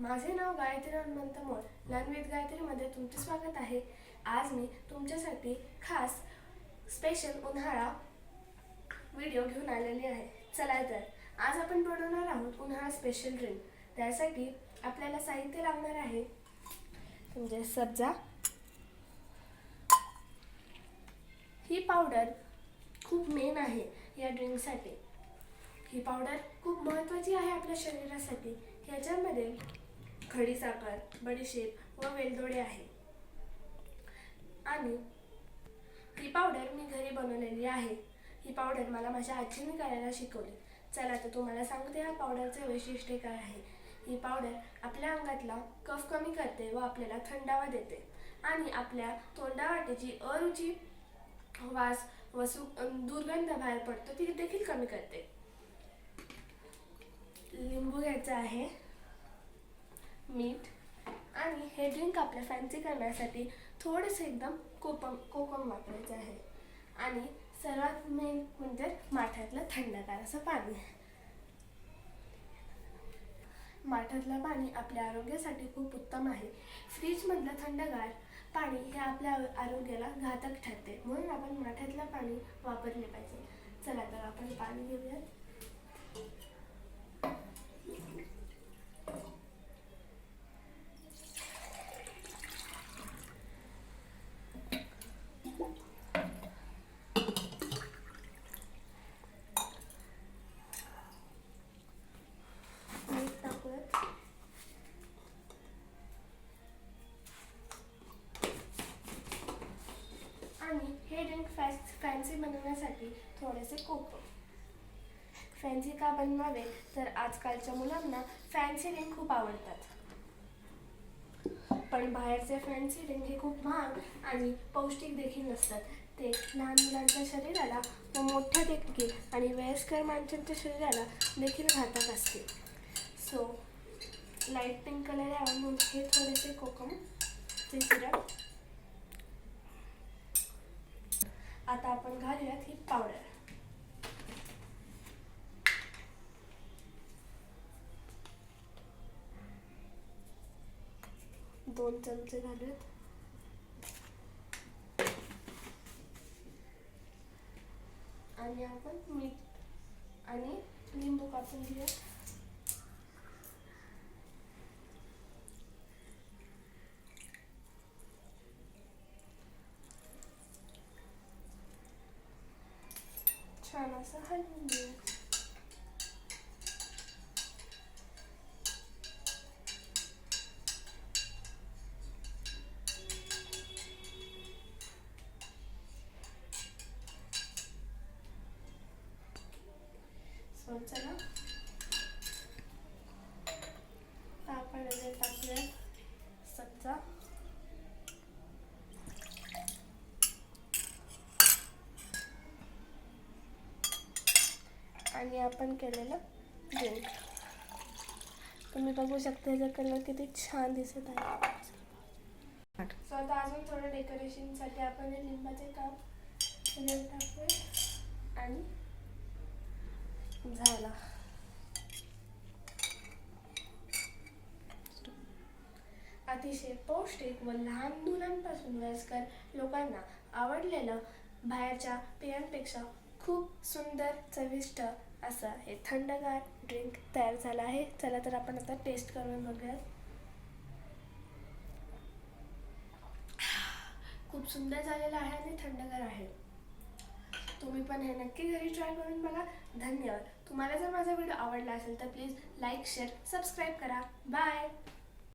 माझे नाव गायत्री हनुमंत मोळ. लर्न गायत्रीमध्ये तुमचे स्वागत आहे. आज मी तुमच्यासाठी खास स्पेशल उन्हाळा व्हिडिओ घेऊन आलेली आहे. चला तर आज आपण बनवणार आहोत उन्हाळा स्पेशल ड्रिंक त्यासाठी आपल्याला साहित्य लागणार आहे. म्हणजे सब्जा ही पावडर खूप मेन आहे या ड्रिंकसाठी ही पावडर खूप महत्त्वाची आहे आपल्या शरीरासाठी. ह्याच्यामध्ये खडीसाखर बडीशेप व वेलदोडे आहे. आणि ही पावडर मी घरी बनवलेली आहे. ही पावडर मला माझ्या आजीने करायला शिकवली. चला तर तुम्हाला सांगते या पावडरचे वैशिष्ट्य काय आहे. ही पावडर आपल्या अंगातला कफ कमी करते व आपल्याला थंडावा देते. आणि आपल्या तोंडावाटेची अरुची वास व सु दुर्गंध बाहेर पडतो ती देखील कमी करते. लिंबू घ्यायचं आहे. मीठ आणि हे ड्रिंक आपल्या फॅन्सी करण्यासाठी थोडंसं एकदम कोकम कोकम वापरायचं आहे. आणि सर्वात मेन म्हणजे माठातलं थंडगार असं पाणी. माठातलं पाणी आपल्या आरोग्यासाठी खूप उत्तम आहे. फ्रीजमधलं थंडगार पाणी हे आपल्या आरोग्याला घातक ठरते. म्हणून आपण माठातलं पाणी वापरले पाहिजे. चला तर आपण पाणी घेऊयात मीठ टाकूयात आणि फॅस फॅन्सी बनवण्यासाठी थोडेसे कोको फॅन्सी का बनवावे? तर आजकालच्या मुलांना फॅन्सी रिंग खूप आवडतात. पण बाहेरचे फॅन्सी रिंग हे खूप महाग आणि पौष्टिक देखील नसतात. ते लहान मुलांच्या शरीराला व मोठ्या देखील आणि वयस्कर माणसांच्या शरीराला देखील घातक असते. सो लाइट पिंक कलर आहे म्हणून हे थोडेसे कोकम. ते सिरप आता आपण घालूयात ही पावडर. दोन चमचे घालूयात. आणि आपण मीठ आणि लिंबू कापून घेऊया छान असं हलवून घेऊ सो चला आपण याच्यात टाकूया सब्जा आणि आपण केलेलं ड्रिंक तुम्ही बघू शकता याचा कलर किती छान दिसत आहे. सो आता अजून थोडं डेकोरेशनसाठी आपण हे लिंबाचे काप त्याच्यात टाकूया. आणि झाला. अतिशय पौष्टिक व लहान मुलांपासून वयस्कर लोकांना आवडलेलं बाहेरच्या पेयांपेक्षा खूप सुंदर चविष्ट असं हे थंडगार ड्रिंक तयार झाला आहे. चला तर आपण आता टेस्ट करून बघूयात. खूप सुंदर झालेलं आहे आणि थंडगार आहे. तुम्ही पण हे नक्की घरी ट्राय करून बघा. धन्यवाद. तुम्हाला जर माझा व्हिडिओ आवडला असेल तर प्लीज लाईक शेअर सबस्क्राईब करा. बाय